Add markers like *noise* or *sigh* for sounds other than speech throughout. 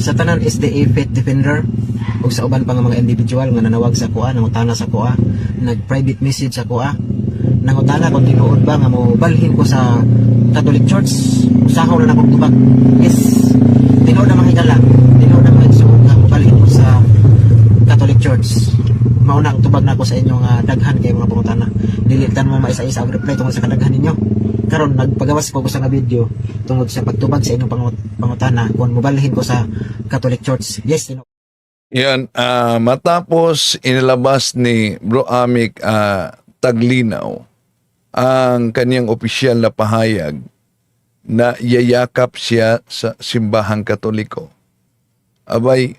Sa tanan SDA Faith Defender ug sa uban pa nga mga individual nga nanawag sa kuha, nangutana sa kuha, nag-private message sa kuha, nangutana kung tinuod ba nga mo balhin ko sa Catholic Church. Usahaw na nakong tubag. Yes, tinuod na mga higala. Tinuod na mga igsuon nga mo balhin ko sa Catholic Church. Mauna tubag na ako sa inyo nga daghan kay mga pangutana. Dilitan mo maisa-isa ang reply tungkol sa kadaghan ninyo. Karon nagpagawas ko sa nga video tungkol sa pagtubag sa inyong pangut pangutana kung mobalhin ko sa Catholic Church. Yes, tinuod. Yan, ah, matapos inilabas ni Bro Amik ah, Taglinaw ang kanyang opisyal na pahayag na yayakap siya sa simbahang katoliko. Abay,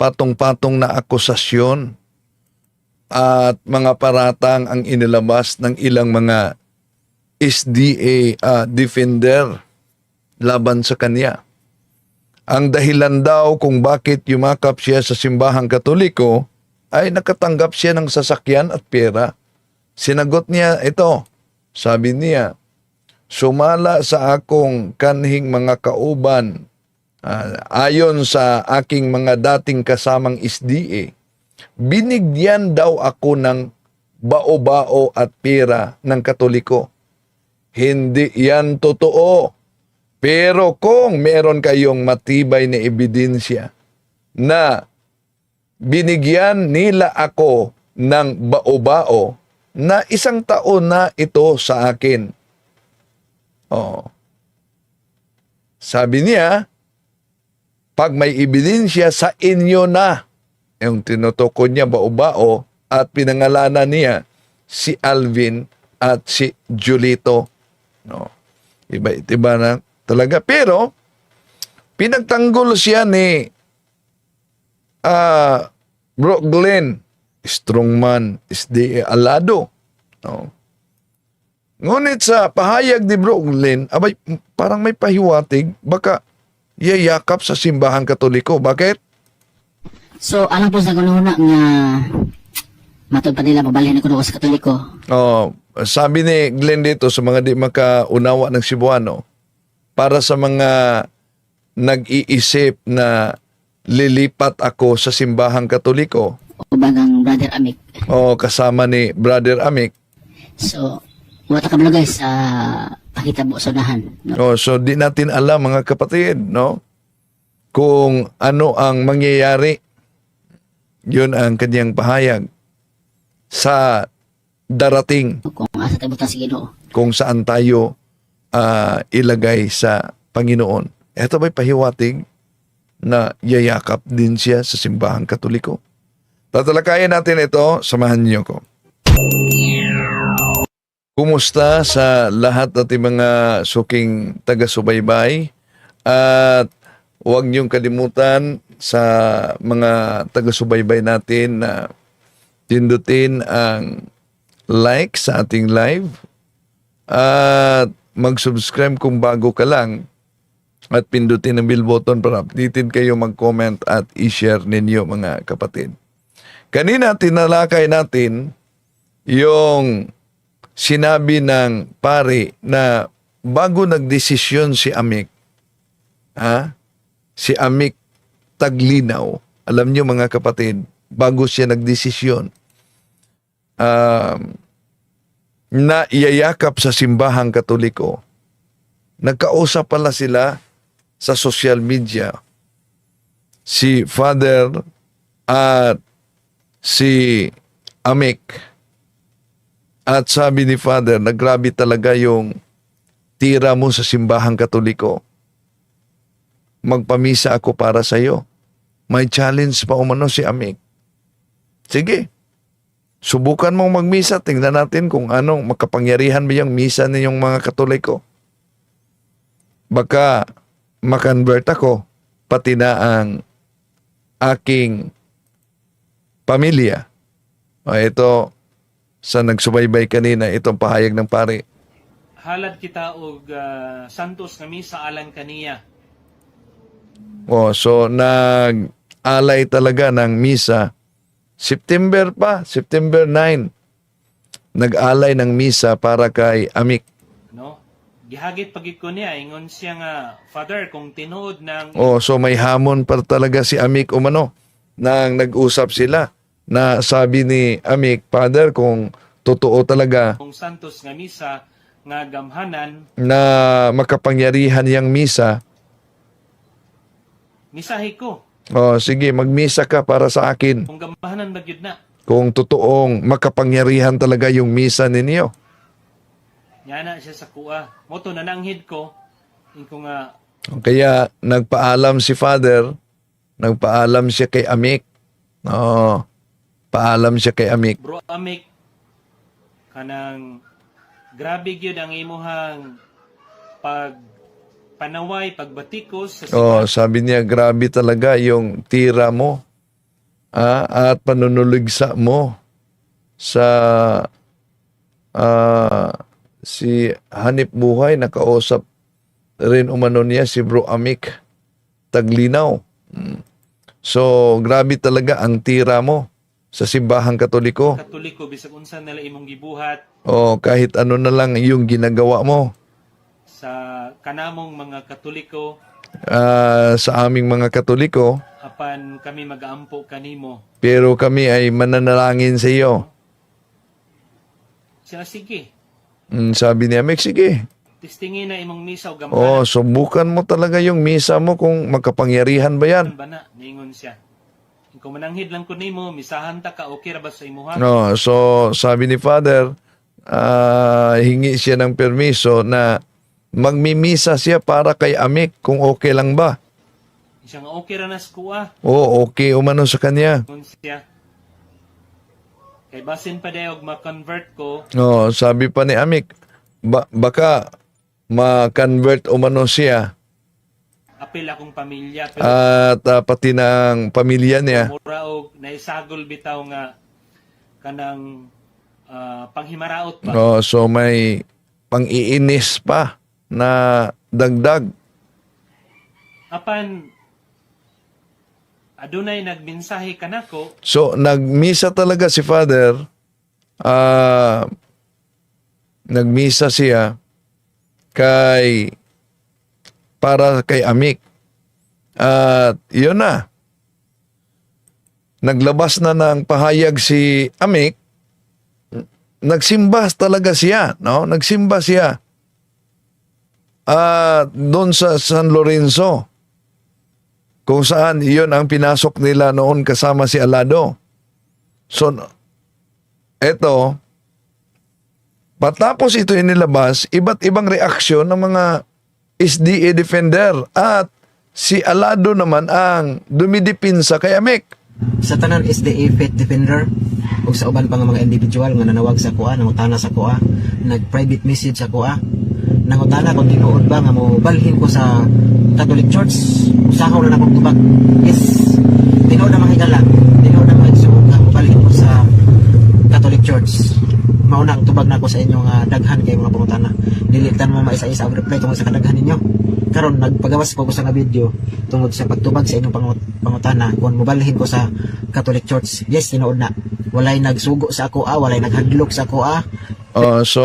patong-patong na akusasyon at mga paratang ang inilabas ng ilang mga SDA ah, defender laban sa kanya. Ang dahilan daw kung bakit yumakap siya sa simbahang katoliko ay nakatanggap siya ng sasakyan at pera. Sinagot niya ito. Sabi niya, sumala sa akong kanhing mga kauban ah, ayon sa aking mga dating kasamang SDA, binigyan daw ako ng bao-bao at pera ng katoliko. Hindi yan totoo. Pero kung meron kayong matibay na ebidensya na binigyan nila ako ng bao-bao na isang taon na ito sa akin. Oh. Sabi niya, pag may ebidensya sa inyo na, yung tinutukoy niya bao-bao at pinangalanan niya si Alvin at si Julito. No. Iba-iba na talaga. Pero, pinagtanggol siya ni ah Bro Glenn, strongman, SDA Alado. No. Ngunit sa pahayag ni Bro Glenn, abay, parang may pahiwatig, baka yayakap sa simbahang katoliko. Bakit? So, alam po sa kununa nga matod pa nila mabalhin ako sa katoliko. Oh, sabi ni Glenn dito sa mga di makaunawa ng Cebuano, para sa mga nag-iisip na lilipat ako sa simbahang katoliko, O bagang brother Amik. o kasama ni Brother Amik, So, wata ka guys sa pakita mo sa unahan. No? Oh, so di natin alam mga kapatid, no? Kung ano ang mangyayari. 'Yun ang kanyang pahayag sa darating Kung asa tayo sa ginoo. kung saan tayo ah, ilagay sa Panginoon. Ito ba'y pahiwatig na yayakap din siya sa simbahang katoliko? Tatalakayan natin ito, samahan niyo ko. Kumusta sa lahat nating mga suking taga-subaybay? At huwag niyong kalimutan sa mga taga-subaybay natin na pindutin ang like sa ating live at mag-subscribe kung bago ka lang at pindutin ang bell button para updated kayo mag-comment at i-share ninyo mga kapatid. Kanina tinalakay natin yung sinabi ng pare na bago nagdesisyon si Amik, ha? si Amik Taglinaw, alam niyo mga kapatid, bago siya nagdesisyon, um, na iyayakap sa simbahang katoliko, nagkausap pala sila sa social media. Si Father at si Amik. At sabi ni Father, nagrabe talaga yung tira mo sa simbahang katoliko. Magpamisa ako para sa iyo. May challenge pa umano si Amik. Sige, Subukan mong magmisa, tingnan natin kung anong makapangyarihan ba yung misa ninyong mga katoliko. Baka makonvert ako, pati na ang aking pamilya. O ito, sa nagsubaybay kanina, itong pahayag ng pare. halad kita og ah, santos nga misa alang kaniya. O, so nag-alay talaga ng misa. September pa, September 9, nag-alay ng misa para kay Amik. no? gihagit pagid ko niya ingon siya nga father kung tinuod ng Oh, so may hamon pa talaga si Amik umano nang nag-usap sila na sabi ni Amik, Father, kung totoo talaga kung santos nga misa nga gamhanan na makapangyarihan yang misa, misahi ko oh, sige, magmisa ka para sa akin kung gamhanan ba gyud na kung totoong makapangyarihan talaga yung misa ninyo. Nya na siya sa kuha moto nananghid ko ingko nga Kaya nagpaalam si Father, nagpaalam siya kay Amik. Oo, paalam siya kay Amik. bro amik kanang grabe gyud ang imuhang pag panaway pagbatikos sa Oh, sabi niya, grabe talaga yung tira mo ah, at panunuligsa mo sa ah, si Hanip Buhay. Nakausap rin umano niya si Bro Amik Taglinaw. Mm. So, grabe talaga ang tira mo sa simbahang katoliko. katoliko bisag unsa nila imong gibuhat O kahit ano na lang yung ginagawa mo sa kanamong mga katoliko ah, sa aming mga katoliko. apan kami magaampo kanimo Pero kami ay mananalangin sa iyo. siya sige Mm, sabi niya, Mek, sige. tistingin na imong misa ug Oh, gamhanan subukan mo talaga yung misa mo kung magkapangyarihan ba yan. ba na niingon siya kung mananghid lang ko nimo misahan ta ka okay ra ba sa imuha No, so sabi ni Father, ah, hingi siya ng permiso na magmimisa siya para kay Amik kung okay lang ba. siya nga okay ra na sa kuha Oo, okay umano sa kanya. siya kay basin pa dayo og ma-convert ko No, sabi pa ni Amik, ba- baka ma-convert umano siya apil akong pamilya pero at ah, pati ng pamilya niya. mura og naisagol bitaw nga kanang ah, panghimaraot pa Oh, so may pang-iinis pa na dagdag. apan adunay nagmensahe kanako So, nagmisa talaga si Father. ah nagmisa siya kay para kay Amik. At yun na. Naglabas na ng pahayag si Amik. Nagsimba talaga siya, no? Nagsimba siya. At doon sa San Lorenzo kung saan iyon ang pinasok nila noon kasama si Alado. So, eto, patapos ito inilabas, iba't ibang reaksyon ng mga SDA defender at si Alado naman ang dumidipinsa kay Amek. sa tanan SDA Faith Defender ug sa uban pa nga mga individual nga nanawag sa kuha nangutana sa kuha nag private message sa kuha nangutana kung tinuod ba nga mo balhin ko sa Catholic Church. Usahaw na na kong tubag. Yes. Tinuod na mahigala tinuod na mahigsuog nga mo balhin ko sa Catholic Church. Mao na ang tubag na ko sa inyo nga daghan kay mga pangutana. Dilitan mo maisa-isa ang reply tungod sa kadaghan ninyo. Karon nagpagawas ko sa nga video tungod sa pagtubag sa inyong pangut pangutana kung mobalhin ko sa Catholic Church. Yes tinuod na. Walay nagsugo sa ako ah. Walay naghadlok sa ako ah Oh, so,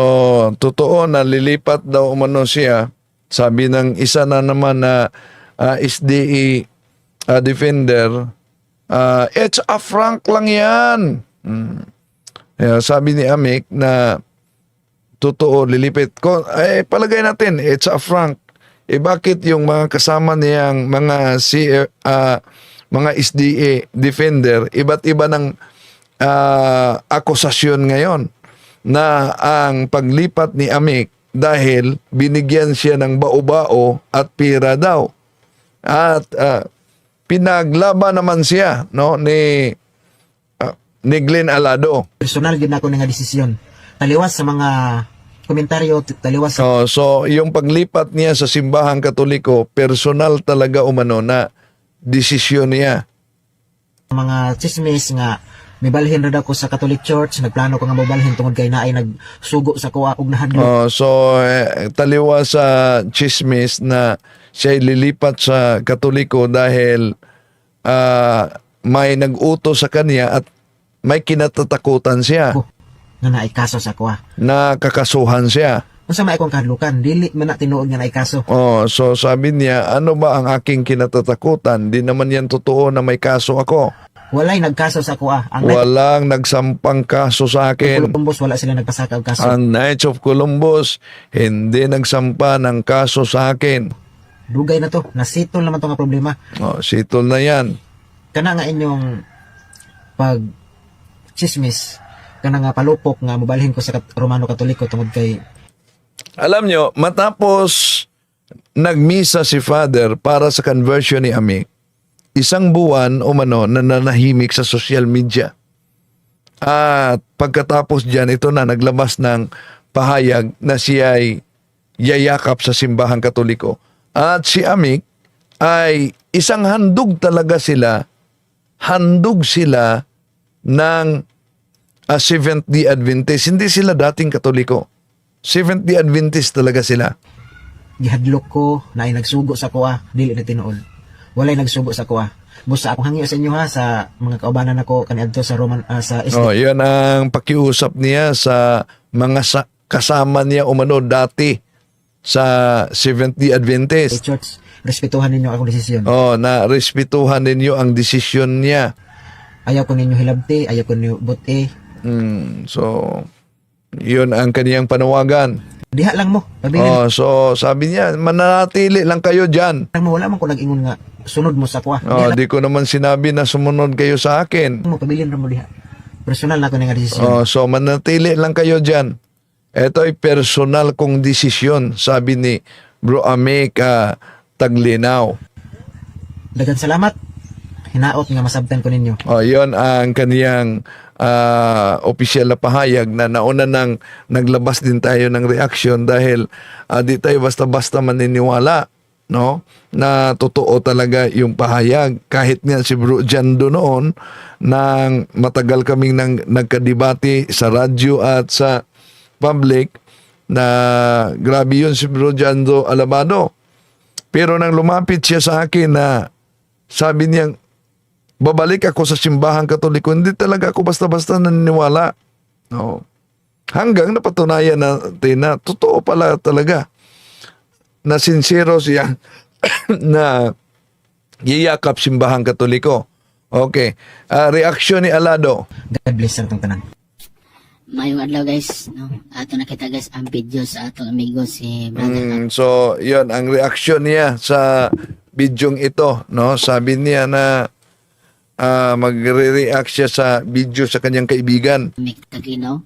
totoo na lilipat daw umano siya. Sabi ng isa na naman na ah, SDA ah, defender, ah, it's a frank lang yan. Mm. Kaya sabi ni Amik na totoo, lilipit. Ko, eh, palagay natin, it's a frank. Eh bakit yung mga kasama niyang mga si ah, mga SDA defender, iba't iba ng ah, akusasyon ngayon na ang paglipat ni Amik dahil binigyan siya ng bao-bao at pira daw. At ah, pinaglaban naman siya no ni ah, ni Glenn Alado. personal gid na ako nga desisyon taliwas sa mga komentaryo taliwas sa Oh, so yung paglipat niya sa simbahang katoliko, personal talaga umano na desisyon niya. mga chismis nga mibalhin ra daw ko sa Catholic Church nagplano ko nga mobalhin tungod kay naay nagsugo sa kuha ug nahadlok Oh, so eh, taliwa sa chismis na siya lilipat sa Katoliko dahil ah, may nag-utos sa kanya at may kinatatakutan siya ko nga naay kaso sa kuha na kakasuhan siya. Unsa may akong kahadlukan, dili man na tinuod nga kaso. Oh, so sabi niya, ano ba ang aking kinatatakutan? Di naman yan totoo na may kaso ako. Walay nagkaso sa kuha. Ang Walang nagsampang kaso sa akin. Columbus wala sila nagpasaka kaso. Ang Knights of Columbus hindi nagsampa ng kaso sa akin. Dugay na to, nasitol naman to nga problema. Oh, sitol na yan. Kana nga inyong pag chismis kana nga palupok nga mobalhin ko sa kat- Romano Katoliko tungod kay Alam nyo, matapos nagmisa si Father para sa conversion ni Amik, isang buwan o mano na nanahimik sa social media. At pagkatapos dyan, ito na naglabas ng pahayag na siya ay yayakap sa simbahang katoliko. At si Amik ay isang handog talaga sila, handog sila ng uh, Seventh-day Adventist. Hindi sila dating katoliko. Seventh-day Adventist talaga sila. gihadlok ko na nagsugo sa kuha, dili na tinuod. Walay nagsugo sa kuha. Busa akong hangyo sa inyo ha sa mga kaubanan nako kaniadto sa Roman ah, sa Oh, yan ang pakiusap niya sa mga sa- kasama niya umano dati sa Seventh-day Adventist. Church. Respetuhan ninyo akong desisyon. Oh, na respetuhan ninyo ang desisyon niya. Ayaw ko ninyo hilabti, ayaw ko ninyo buti. Hmm, so, yun ang kaniyang panawagan. Diha lang mo. Pabilin Oh, so sabi niya, mananatili lang kayo dyan. lang mo wala man ko nag-ingon nga sunod mo sa kuha. Oh, Diha di ko naman sinabi na sumunod kayo sa akin. mo pabilin ra mo diha. Personal na ko nga desisyon. Oh, so manatili lang kayo dyan. Ito ay personal kong desisyon, sabi ni Bro Amek ah, Taglinaw. Dagan salamat. Hinaot nga masabtan ko ninyo. Oh, yon ang kaniyang ah, opisyal na pahayag na nauna nang naglabas din tayo ng reaction dahil ah, di tayo basta-basta maniniwala no? Na totoo talaga yung pahayag. Kahit nga si Bro Jando noon nang matagal kaming nang nagkadebate sa radyo at sa public na grabe yun si Bro Jando Alabado. Pero nang lumapit siya sa akin na sabi niyang babalik ako sa simbahang katoliko, hindi talaga ako basta-basta naniniwala. No. Hanggang napatunayan natin na totoo pala talaga na sincero siya *coughs* na yiyakap simbahang katoliko. Okay. Ah, reaksyon ni Alado. God bless itong tanan. Mayong adlaw guys, no? Ato nakita guys ang video sa atong amigo si Brother Mm, so, yon ang reaksyon niya sa bidyong ito. No? Sabi niya na ah, magre-react siya sa video sa kanyang kaibigan. Mick Taglinaw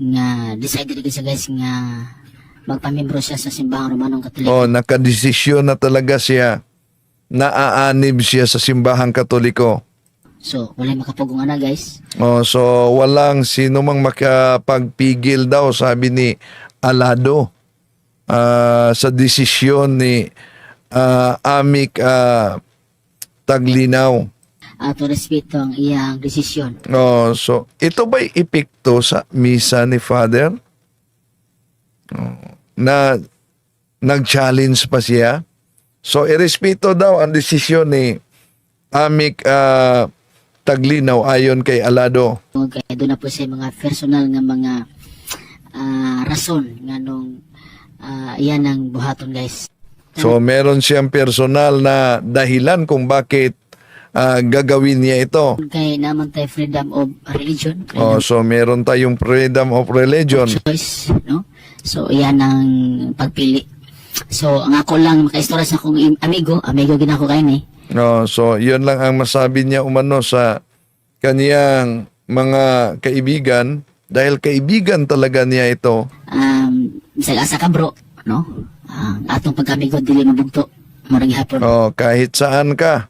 nga decided kasi guys nga magpamembro siya sa simbahang Romanong Katoliko. Oh, nakadesisyon na talaga siya. Naaanib siya sa simbahang katoliko. So, wala makapugong ana guys. Oh, so walang sino mang makapagpigil daw sabi ni Alado ah, sa desisyon ni ah, Amik ah, Taglinaw. Ato respeto ang iyang desisyon. Oh, so ito ba'y epekto sa misa ni Father? Oh, na nag-challenge pa siya. So irespeto daw ang desisyon ni Amik ah, Taglinaw ayon kay Alado. Tungod kay doon na po sa mga personal nga mga ah, rason nga nung ah, iyan ang buhaton guys. So meron siyang personal na dahilan kung bakit ah, gagawin niya ito. Kay naman tayo freedom of religion, Oh, freedom so meron tayong freedom of religion. of choice, no? So iyan ang pagpili. So ang ako lang makaistorya sa akong amigo, amigo ginako kay ni. No, so yun lang ang masabi niya umano sa kaniyang mga kaibigan dahil kaibigan talaga niya ito. Um, sa asa ka bro, no? Ang atong pagkamigo dili mabugto. Murag hapon. Oh, kahit saan ka.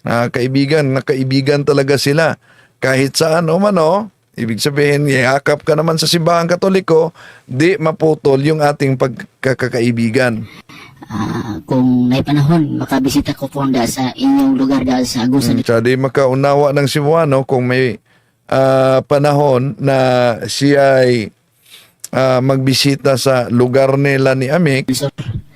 Ah, kaibigan, na kaibigan talaga sila. Kahit saan umano, ibig sabihin, yakap ka naman sa simbahang katoliko, di maputol yung ating pagkakaibigan. Ah, kung may panahon, makabisita ko po sa inyong lugar da sa Agusan. Mm, Siya di makaunawa ng Cebuano kung may ah, panahon na siya ay ah, magbisita sa lugar nila ni Amik. Resort.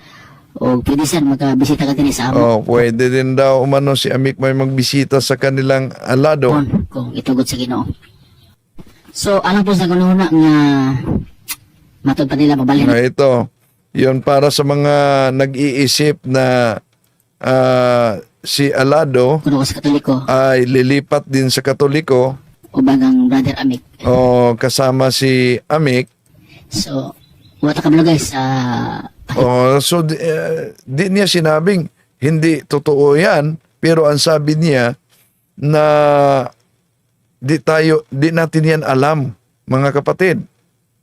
O pwede sir, makabisita ka din sa amo. Oh, pwede din daw umano si Amik may magbisita sa kanilang alado. Kung, kung itugot sa Ginoo. So, alam po sa kanuna nga matod pa nila mabalhin Na ito, yun para sa mga nag-iisip na ah, si Alado kuno ko sa katoliko ay lilipat din sa Katoliko ubang ang brother Amik o kasama si Amik. so wata ka mo guys sa Oh, so di, eh, di niya sinabing hindi totoo 'yan, pero ang sabi niya na di tayo di natin 'yan alam, mga kapatid.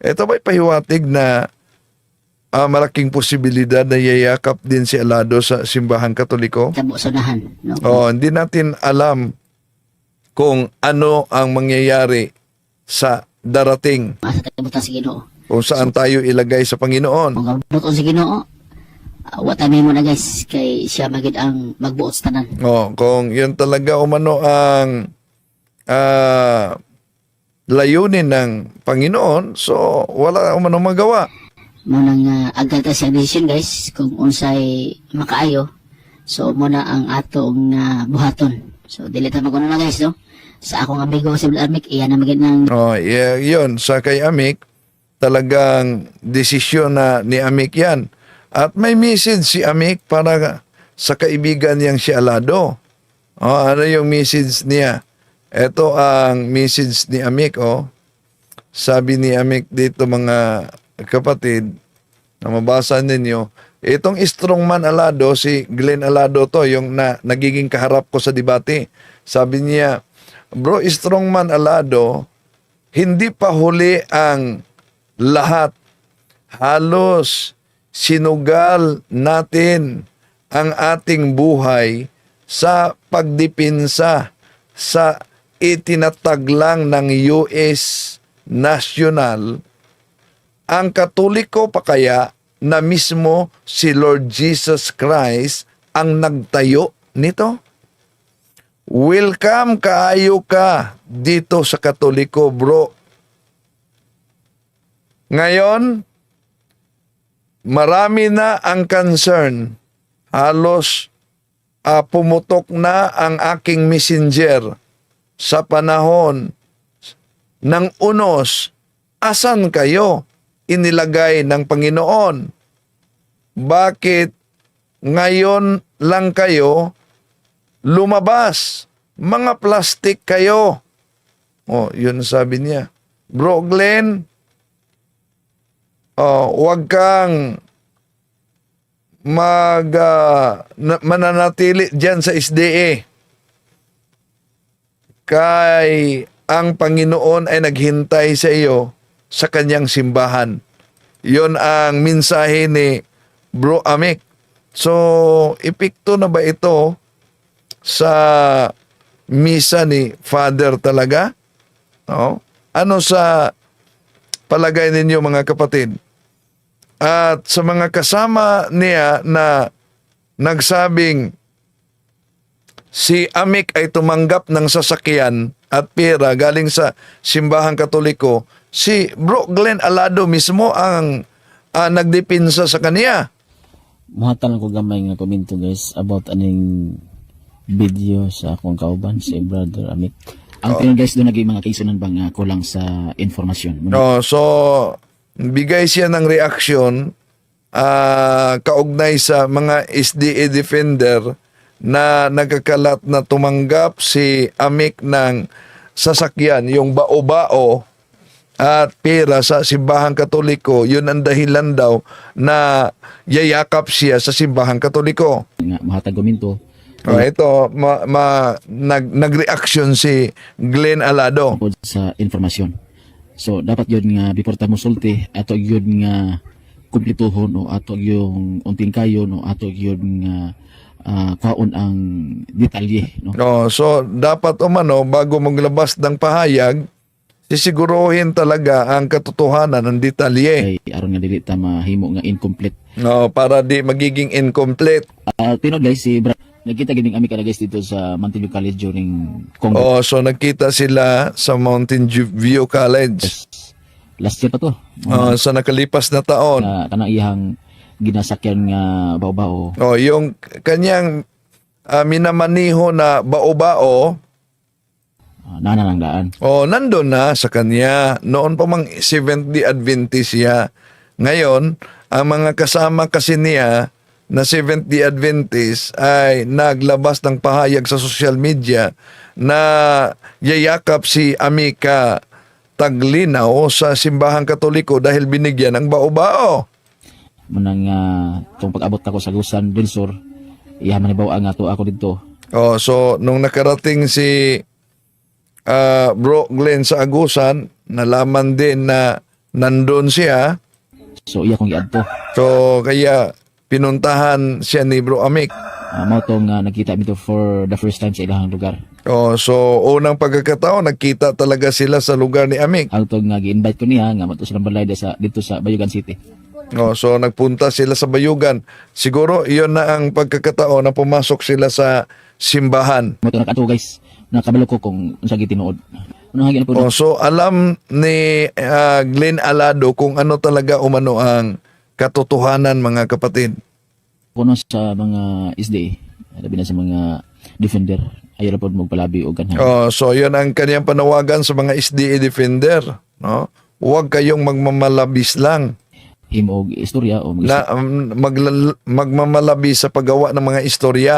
Ito ba'y pahiwatig na ah, malaking posibilidad na yayakap din si Alado sa simbahan katoliko? tabo sunahan no Oh, hindi natin alam kung ano ang mangyayari sa darating asa tabutan sa Ginoo kung saan tayo ilagay sa Panginoon. kabuton sa Ginoo uh, wata may mo na guys kay siya magid ang magbuot sa tanan Oh, kung yun talaga umano ang ah, layunin ng Panginoon, so wala umano magawa. mo nang uh, agad siyang decision guys kung unsay makaayo so mo na ang atong uh, buhaton so dili ta maguno na guys no sa akong amigo si Amik iyan na magid ng Oh, y- yun, sa kay Amik, talagang desisyon na ni Amik yan. At may message si Amik para sa kaibigan niyang si Alado. Oh, ano yung message niya? Ito ang message ni Amik, oh. Sabi ni Amik dito mga kapatid, na mabasa ninyo, itong strongman Alado, si Glenn Alado to, yung na, nagiging kaharap ko sa debate. Sabi niya, bro, strongman Alado, hindi pa huli ang lahat. Halos sinugal natin ang ating buhay sa pagdipinsa sa itinataglang ng US National ang katoliko pa kaya na mismo si Lord Jesus Christ ang nagtayo nito? Welcome kaayo ka dito sa katoliko bro. Ngayon, marami na ang concern. Halos ah, pumutok na ang aking messenger sa panahon ng unos. Asan kayo? Inilagay ng Panginoon. Bakit ngayon lang kayo lumabas? Mga plastic kayo. Oh, yun sabi niya. Bro Glenn, oh, wag kang mag na- mananatili diyan sa SDA. Kay ang Panginoon ay naghintay sa iyo sa kanyang simbahan. Yon ang mensahe ni Bro Amik. So, epekto na ba ito sa misa ni Father talaga? No? Ano sa palagay ninyo mga kapatid? At sa mga kasama niya na nagsabing si Amik ay tumanggap ng sasakyan at pera galing sa simbahang katoliko, si Bro Glenn Alado mismo ang ah, nagdipinsa sa kaniya. Muhatan ko gamay nga komento guys about aning video sa akong kauban si brother Amit. Ang oh. guys doon naging mga kaiso bang uh, kulang sa informasyon. No, so bigay siya ng reaksyon ah, kaugnay sa mga SDA defender na nagkakalat na tumanggap si Amik ng sasakyan, yung bao-bao at pera sa simbahang katoliko, yun ang dahilan daw na yayakap siya sa simbahang katoliko. Nga muhatag komento Oh, ito, ma, ma, nag, nag-reaction si Glenn Alado. sa informasyon. So dapat yun nga before ta musulti ato yun nga kumplituhon o ato yung unting kayo no ato yun nga ah, kwaon ang detalye no. No, so dapat umano bago maglabas ng pahayag, sisiguruhin talaga ang katotohanan ng detalye. Kay aron nga dili ta mahimo nga incomplete. No, para di magiging incomplete. Ah, tinod guys si Bra Nagkita gining ami kada guys dito sa Mountain View College during Congress. Oh, so nagkita sila sa Mountain View College. Last year pa to. Oh, sa nakalipas na taon. na kanang iyang ginasakyan nga bao-bao. Oh, yung kanyang ah, minamaniho na bao-bao, Uh, nana lang daan. oh, nandun na sa kanya. Noon pa mang Seventh-day Adventist siya. Ngayon, ang mga kasama kasi niya na Seventh Day Adventist ay naglabas ng pahayag sa social media na yayakap si Amika Taglinaw sa simbahang katoliko dahil binigyan ng bao-bao. Manang uh, tong pag-abot ako sa Gusan Dinsor, iya man ibaw ang ato ako dito. Oh, so nung nakarating si ah, Bro Glenn sa Agusan, nalaman din na nandun siya. So iya kong giadto. So kaya pinuntahan siya ni Bro Amik. Uh, mao tong uh, nakita mi to for the first time sa ilahang lugar. Oh, so unang pagkakataon nagkita talaga sila sa lugar ni Amik. Ang tong nga gi-invite ko niya nga mato silang balay sa dito sa Bayugan City. Oh, so nagpunta sila sa Bayugan. Siguro iyon na ang pagkakataon na pumasok sila sa simbahan. Mo to nakato guys. Nakabalo ko kung unsa gi tinuod. Ano Oh, so alam ni ah, Glenn Alado kung ano talaga umano ang katotohanan mga kapatid. kuno sa mga SDA, labi na sa mga defender, ayaw po magpalabi o ganhan. Oh, so 'yun ang kaniyang panawagan sa mga SDA defender, no? Huwag kayong magmamalabis lang Himo og istorya o mag na um, maglal- magmamalabi sa paggawa ng mga istorya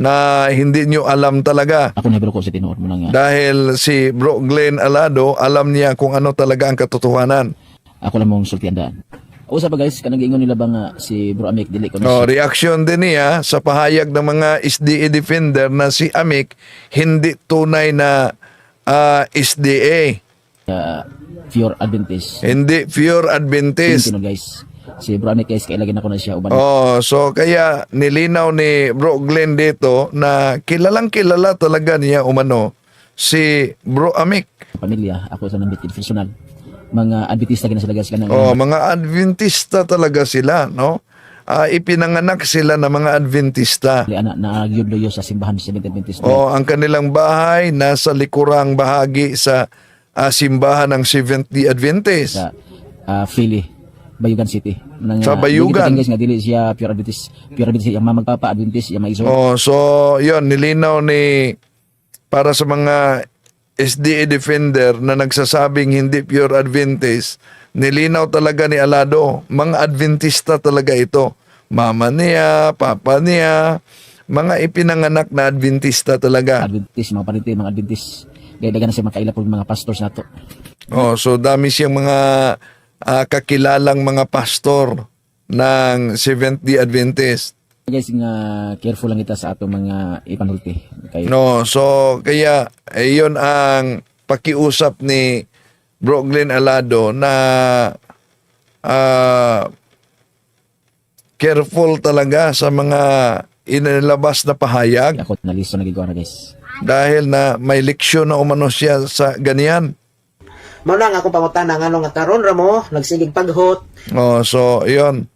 na hindi nyo alam talaga. Ako na ko sa tinuod mo na nga. Dahil si Bro Glenn Alado, alam niya kung ano talaga ang katotohanan. Ako lang mong sultiandaan. Usa pa guys, kanang giingon nila ba nga si Bro Amik dili ko na reaction din niya sa pahayag ng mga SDA defender na si Amik hindi tunay na ah, SDA, uh, pure Adventist. hindi pure Adventist. Tinuod guys. Si Bro Amik guys kailagin ako na siya uban Oh, so kaya nilinaw ni Bro Glenn dito na kilalang kilala talaga niya umano si Bro Amik. pamilya, ako sa nambit personal. Mga Adventista gina sila guys kanang Oh, mga Adventista talaga sila, no? Ah, ipinanganak sila na mga Adventista. anak na gyud loyo sa simbahan sa Seventh Adventist. Oh, ang kanilang bahay nasa likurang bahagi sa ah, simbahan ng Seventh Day Adventist. sa uh, Philly, Bayugan City. Nang, Sa Bayugan. guys nga dili siya pure Adventist. Pure Adventist yung mamagpapa Adventist yung maiso. Oh, so 'yon nilinaw ni para sa mga SDA defender na nagsasabing hindi pure Adventist, nilinaw talaga ni Alado, mga Adventista talaga ito. Mama niya, papa niya, mga ipinanganak na Adventista talaga. Adventist, mga parente, mga Adventist. Dagan na siya makaila po mga pastors nato. Oh, so dami siyang mga ah, kakilalang mga pastor ng Seventh Day Adventist. Guys, nga careful lang kita sa ato mga ipanulti. Kay No, so kaya ayun ang pakiusap ni Bro Glenn Alado na ah, careful talaga sa mga inilabas na pahayag ako na listo na gigawa na guys. dahil na may leksyon na umano siya sa ganyan. Mao lang akong pangutana nga nga karon ra mo nagsigig paghot Oh, so yun.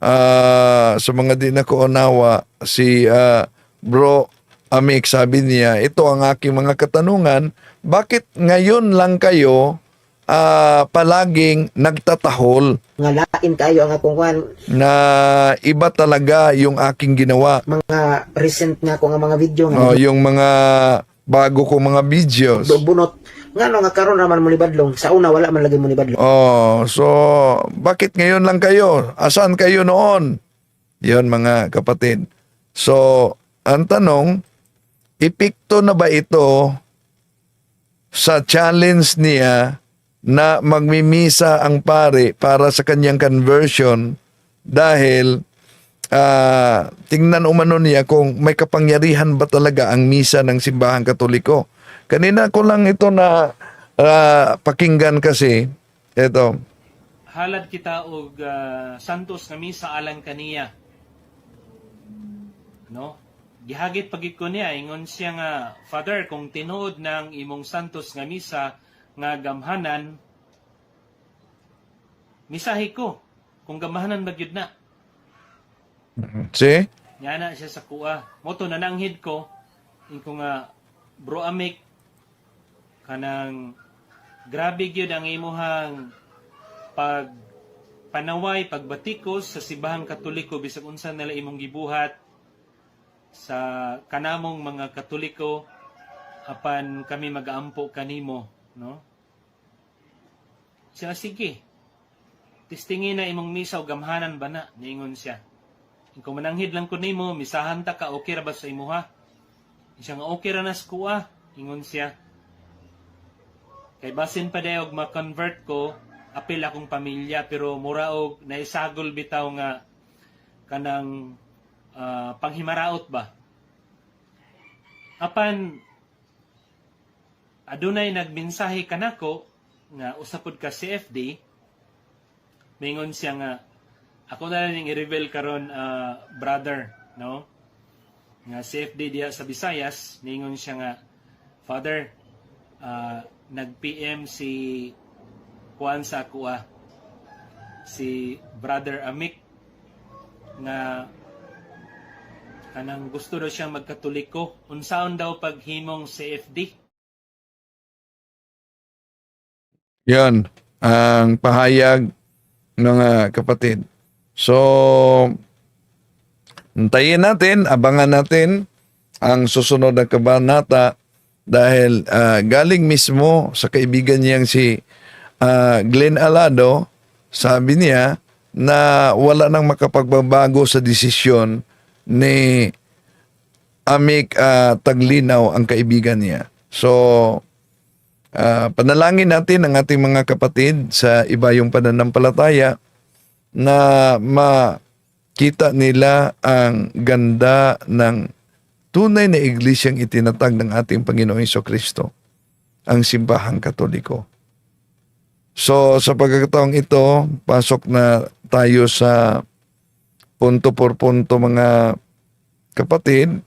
Ah, sa mga di na unawa, si ah, Bro Amik sabi niya, ito ang aking mga katanungan, bakit ngayon lang kayo ah, palaging nagtatahol nga lain kayo ang akong kwan na iba talaga yung aking ginawa. mga recent nga ko nga mga video Oh, yung mga bago ko mga videos. bunot ngano nga karon ra man mo ni badlong sa una wala man lagi mo ni badlong Oh, so bakit ngayon lang kayo? Asan kayo noon? Yon mga kapatid. So, ang tanong, epekto na ba ito sa challenge niya na magmimisa ang pare para sa kanyang conversion dahil ah, tingnan umano niya kung may kapangyarihan ba talaga ang misa ng simbahang katoliko. Kanina ko lang ito na ah, pakinggan kasi ito. halad kita og ah, santos nga misa alang kaniya no gihagit pagid ko niya ingon siya nga father kung tinuod ng imong santos nga misa nga gamhanan misahi ko kung gamhanan magyud na See? Nga na siya sa kuha. Moto na nanghid ko. Iko nga, bro amik, kanang grabe gyud ang imuhang pag panaway, pagbatikos sa sibahang katoliko bisag unsa nila imong gibuhat sa kanamong mga katoliko apan kami mag-aampo kanimo no siya sige Tistingin na imong misa o gamhanan ba na? Niingon siya. Kung mananghid lang ko nimo, misahan ta ka, okay ra ba sa imuha? Siya nga okay ra na sa kuha. Ingon siya. Kay basin pa dayo og ma-convert ko, apil akong pamilya pero mura og naisagol bitaw nga kanang ah, panghimaraot ba. Apan adunay nagmensahe kanako nga usapod ka CFD mingon siya nga ako na lang i-reveal karon ah, brother no nga CFD diya sa Visayas ningon siya nga father ah, nag-PM si Juan sa kuha si brother Amik nga kanang gusto daw siyang magkatoliko unsaon daw paghimong CFD Yan ang pahayag mga kapatid. So, Hintayin natin, abangan natin ang susunod na kabanata dahil ah, galing mismo sa kaibigan niyang si ah, Glenn Alado, sabi niya na wala nang makapagbabago sa desisyon ni Amik ah, Taglinaw ang kaibigan niya. So, ah, panalangin natin ang ating mga kapatid sa iba yung pananampalataya na makita nila ang ganda ng tunay na iglesyang itinatag ng ating Panginoong Iso Kristo, ang simbahang katoliko. So sa pagkakataong ito, pasok na tayo sa punto por punto mga kapatid